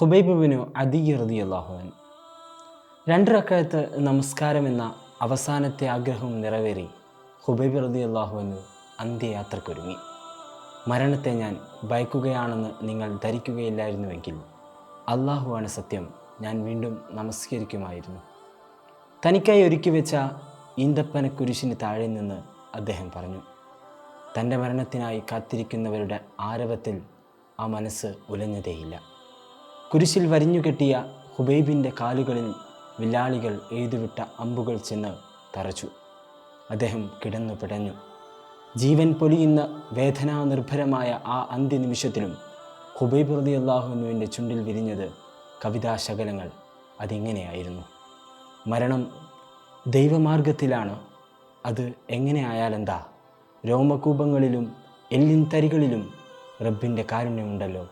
ഹുബൈബിനു അദിയറുതി അള്ളാഹുവൻ രണ്ട് റക്കായത്ത് നമസ്കാരം എന്ന അവസാനത്തെ ആഗ്രഹം നിറവേറി ഹുബൈബ് റതി അള്ളാഹുവിന് അന്ത്യയാത്രക്കൊരുങ്ങി. മരണത്തെ ഞാൻ ഭയക്കുകയാണെന്ന് നിങ്ങൾ ധരിക്കുകയില്ലായിരുന്നുവെങ്കിൽ അള്ളാഹുവാണ് സത്യം ഞാൻ വീണ്ടും നമസ്കരിക്കുമായിരുന്നു. തനിക്കായി ഒരുക്കി വെച്ച ഈന്തപ്പന കുരിശിന് താഴെ നിന്ന് അദ്ദേഹം പറഞ്ഞു തന്റെ മരണത്തിനായി കാത്തിരിക്കുന്നവരുടെ ആരവത്തിൽ ആ മനസ്സ് ഉലഞ്ഞതേയില്ല. കുരിശിൽ വരിഞ്ഞുകെട്ടിയ ഹുബൈബിന്റെ കാലുകളിൽ വില്ലാളികൾ എഴുതുവിട്ട അമ്പുകൾ ചെന്ന് തറച്ചു. അദ്ദേഹം കിടന്നു പിടഞ്ഞു. ജീവൻ പൊലിയുന്ന വേദനാനിർഭരമായ ആ അന്ത്യനിമിഷത്തിലും ഹുബൈബ് റതി അള്ളാഹുനുവിന്റെ ചുണ്ടിൽ വിരിഞ്ഞത് കവിതാശകലങ്ങൾ അതിങ്ങനെയായിരുന്നു. മരണം ദൈവമാർഗത്തിലാണ്. അത് എങ്ങനെ ആയാലെന്താ രോമകൂപങ്ങളിലും എല്ലിൻ തരികളിലും റബ്ബിന്റെ കാരുണ്യമുണ്ടല്ലോ.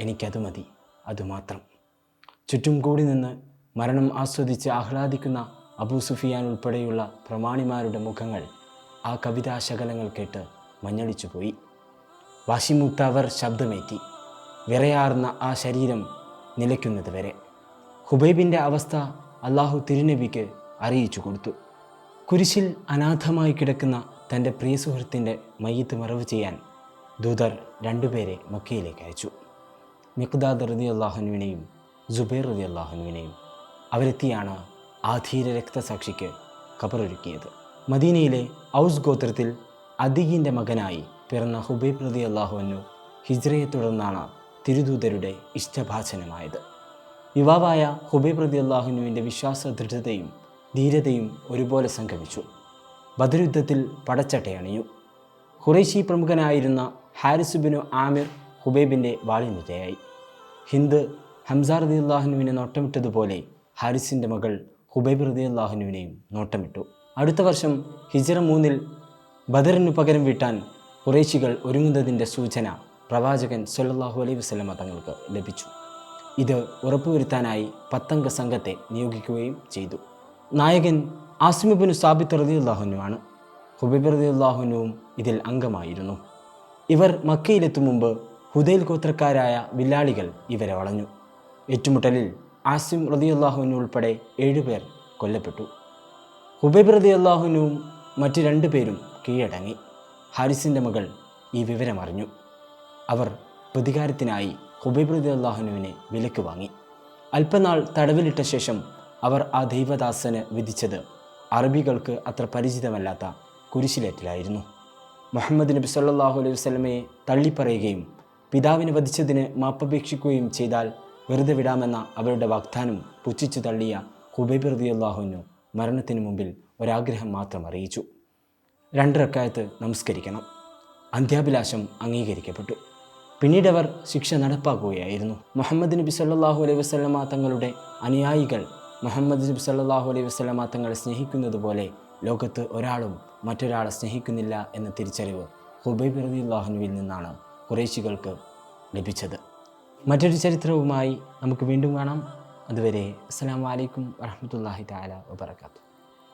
എനിക്കത് മതി. അതുമാത്രം. ചുറ്റും കൂടി നിന്ന് മരണം ആസ്വദിച്ച് ആഹ്ലാദിക്കുന്ന അബൂ സുഫിയാൻ ഉൾപ്പെടെയുള്ള പ്രമാണിമാരുടെ മുഖങ്ങൾ ആ കവിതാശകലങ്ങൾ കേട്ട് മഞ്ഞളിച്ചുപോയി വാശിമൂത്തവർ ശബ്ദമേറ്റി. വിറയാർന്ന ആ ശരീരം നിലയ്ക്കുന്നത് വരെ. ഹുബൈബിന്റെ അവസ്ഥ അള്ളാഹു തിരുനബിക്ക് അറിയിച്ചു കൊടുത്തു. കുരിശിൽ അനാഥമായി കിടക്കുന്ന തന്റെ പ്രിയ സുഹൃത്തിന്റെ മയ്യത്ത് മറവ് ചെയ്യാൻ ദൂതർ രണ്ടുപേരെ മക്കയിലേക്ക് അയച്ചു. മിഖ്ദാദ് റതി അള്ളാഹുനുവിനെയും ജുബൈർ റതി അള്ളാഹുനുവിനെയും അവരെത്തിയാണ് ആ ധീര രക്തസാക്ഷിക്ക് ഖബറൊരുക്കിയത് മദീനയിലെ ഔസ് ഗോത്രത്തിൽ അദീഗിന്റെ മകനായി പിറന്ന ഹുബൈബ് റതി അള്ളാഹുവിനു ഹിജ്രയെ തുടർന്നാണ് തിരുദൂതരുടെ ഇഷ്ടഭാചനമായത് യുവാവായ ഹുബൈബ് റതി അള്ളാഹുനുവിന്റെ വിശ്വാസ ദൃഢതയും ധീരതയും ഒരുപോലെ സംഗമിച്ചു. ബദരുദ്ധത്തിൽ പടച്ചട്ടയണിഞ്ഞു. ഖുറൈശി പ്രമുഖനായിരുന്ന ഹാരിസുബിനു ആമിർ ഹുബൈബിന്റെ വാളിനിരയായി. ഹിന്ദ് ഹംസാർ റതി അള്ളാഹുനുവിനെ നോട്ടമിട്ടതുപോലെ ഹാരിസിന്റെ മകൾ ഹുബൈബ് റതി അള്ളാഹുനുവിനെയും നോട്ടമിട്ടു. അടുത്ത വർഷം ഹിജറ മൂന്നിൽ ബദറിനു പകരം വീട്ടാൻ കുറേശികൾ ഒരുങ്ങുന്നതിന്റെ സൂചന പ്രവാചകൻ സൊല്ലാഹു അലൈഹി വസ്ലമ തങ്ങൾക്ക് ലഭിച്ചു. ഇത് ഉറപ്പുവരുത്താനായി പത്തംഗ സംഘത്തെ നിയോഗിക്കുകയും ചെയ്തു. നായകൻ ആസിമുബിന് സാബിത്ത് ഹുബൈബ് റതി അള്ളാഹുനുവും ഇതിൽ അംഗമായിരുന്നു. ഇവർ മക്കയിലെത്തും മുമ്പ് ഹുദൈൽ ഗോത്രക്കാരായ വില്ലാളികൾ ഇവരെ വളഞ്ഞു. ഏറ്റുമുട്ടലിൽ ആസിം റതി അള്ളാഹുനു ഉൾപ്പെടെ ഏഴുപേർ കൊല്ലപ്പെട്ടു. ഹുബൈബ് റതി അള്ളാഹുനുവും മറ്റ് രണ്ടു പേരും കീഴടങ്ങി. ഹാരിസിന്റെ മകൾ ഈ വിവരമറിഞ്ഞു അവർ പ്രതികാരത്തിനായി ഹുബൈബ് റതി അള്ളാഹുനുവിനെ വിലക്ക് വാങ്ങി. അല്പനാൾ തടവിലിട്ട ശേഷം അവർ ആ ദൈവദാസന് വിധിച്ചത് അറബികൾക്ക് അത്ര പരിചിതമല്ലാത്ത കുരിശിലേറ്റിലായിരുന്നു. മുഹമ്മദ് നബി സല്ലാഹു അലൈഹി വസ്ലമയെ തള്ളിപ്പറയുകയും പിതാവിനെ വധിച്ചതിന് മാപ്പപേക്ഷിക്കുകയും ചെയ്താൽ വെറുതെ വിടാമെന്ന അവരുടെ വാഗ്ദാനം പുച്ഛിച്ചു തള്ളിയ ഹുബൈബ് റതി അള്ളാഹുവിനു മരണത്തിന് മുമ്പിൽ ഒരാഗ്രഹം മാത്രം അറിയിച്ചു. രണ്ടരക്കാലത്ത് നമസ്കരിക്കണം. അന്ത്യാഭിലാഷം അംഗീകരിക്കപ്പെട്ടു. പിന്നീട് അവർ ശിക്ഷ നടപ്പാക്കുകയായിരുന്നു. മുഹമ്മദ് നബി സല്ലാഹു അലൈഹി വസല്ലമ തങ്ങളുടെ അനുയായികൾ മുഹമ്മദ് നബി സല്ലാഹു അലൈഹി വസല്ലമ തങ്ങളെ സ്നേഹിക്കുന്നത് പോലെ ലോകത്ത് ഒരാളും മറ്റൊരാളെ സ്നേഹിക്കുന്നില്ല എന്ന തിരിച്ചറിവ് ഹുബൈബ് റളിയല്ലാഹുവിൽ നിന്നാണ് കുറേശികൾക്ക് ലഭിച്ചത്. മറ്റൊരു ചരിത്രവുമായി നമുക്ക് വീണ്ടും കാണാം. അതുവരെ അസ്സാം വലൈക്കും വരഹമുല്ലാഹി താല വബറകാതുഹു.